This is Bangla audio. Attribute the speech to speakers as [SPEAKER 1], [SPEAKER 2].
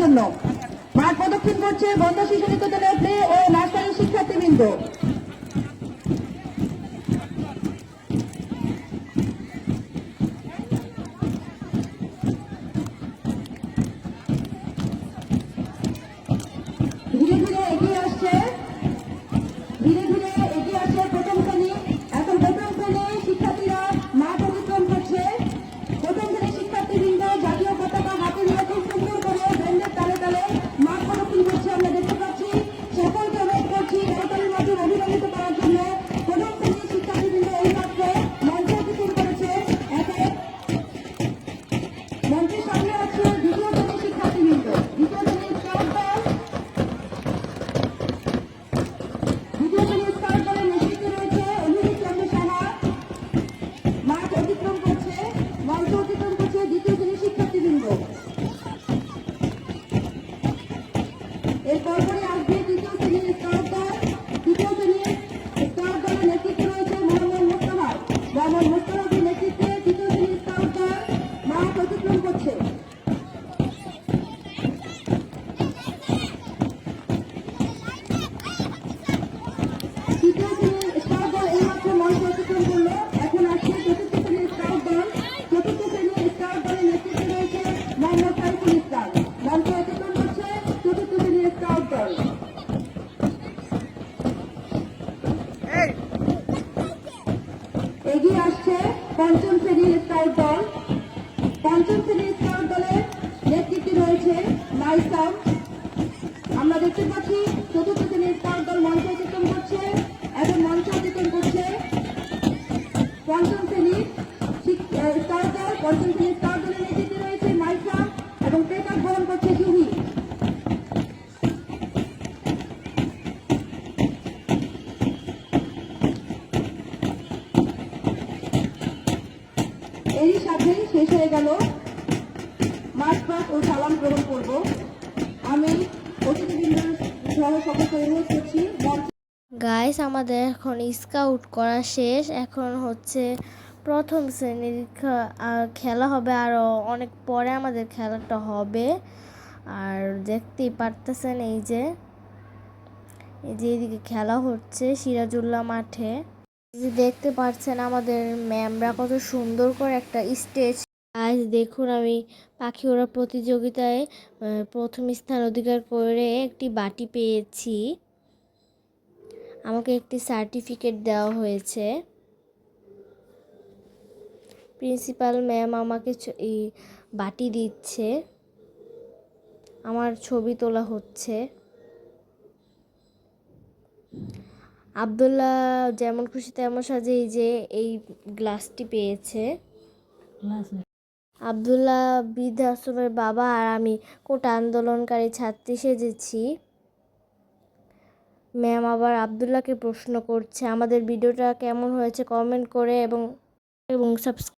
[SPEAKER 1] জন্য মাঠ প্রদক্ষিণ করছে বন্ধ শিশু নিকেতনের ও নার্সারির শিক্ষার্থীবৃন্দ। ধীরে পঞ্চম শ্রেণির স্কাউট দল। পঞ্চম শ্রেণির স্কাউট দলের নেতৃত্বে রয়েছে মাইসাম আমরা দেখতে পাচ্ছি চতুর্থ শ্রেণির স্কাউট দল মঞ্চ অতিক্রম করছে এবং মঞ্চ অতিক্রম করছে। পঞ্চম শ্রেণির স্কাউট দল পঞ্চম শ্রেণির এরই সাথে শেষ হয়ে গেল। মাঠ পাঠ ও সালাম গ্রহণ করব। আমি অতিথিবৃন্দ
[SPEAKER 2] গাইস আমাদের এখন স্কাউট করা শেষ। এখন হচ্ছে প্রথম শ্রেণির খেলা হবে। আরও অনেক পরে আমাদের খেলাটা হবে। আর দেখতেই পারতেছেন এই যে এই যে এদিকে খেলা হচ্ছে সিরাজুল্লাহ মাঠে। যে দেখতে পাচ্ছেন আমাদের ম্যামরা কত সুন্দর করে একটা স্টেজ। আজ দেখুন আমি পাখি ওড়া প্রতিযোগিতায় প্রথম স্থান অধিকার করে একটি বাটি পেয়েছি। আমাকে একটি সার্টিফিকেট দেওয়া হয়েছে। প্রিন্সিপাল ম্যাম আমাকে বাটি দিচ্ছে। আমার ছবি তোলা হচ্ছে। আবদুল্লাহ যেমন খুশি তেমন সাজে এই যে এই গ্লাসটি পেয়েছে। আবদুল্লাহ বৃদ্ধাশ্রমের বাবা আর আমি কোটা আন্দোলনকারী ছাত্রী সেজেছি। ম্যাম আবার আবদুল্লাহকে প্রশ্ন করছে আমাদের ভিডিওটা কেমন হয়েছে? কমেন্ট করে এবং এবং সাবস্ক্রাইব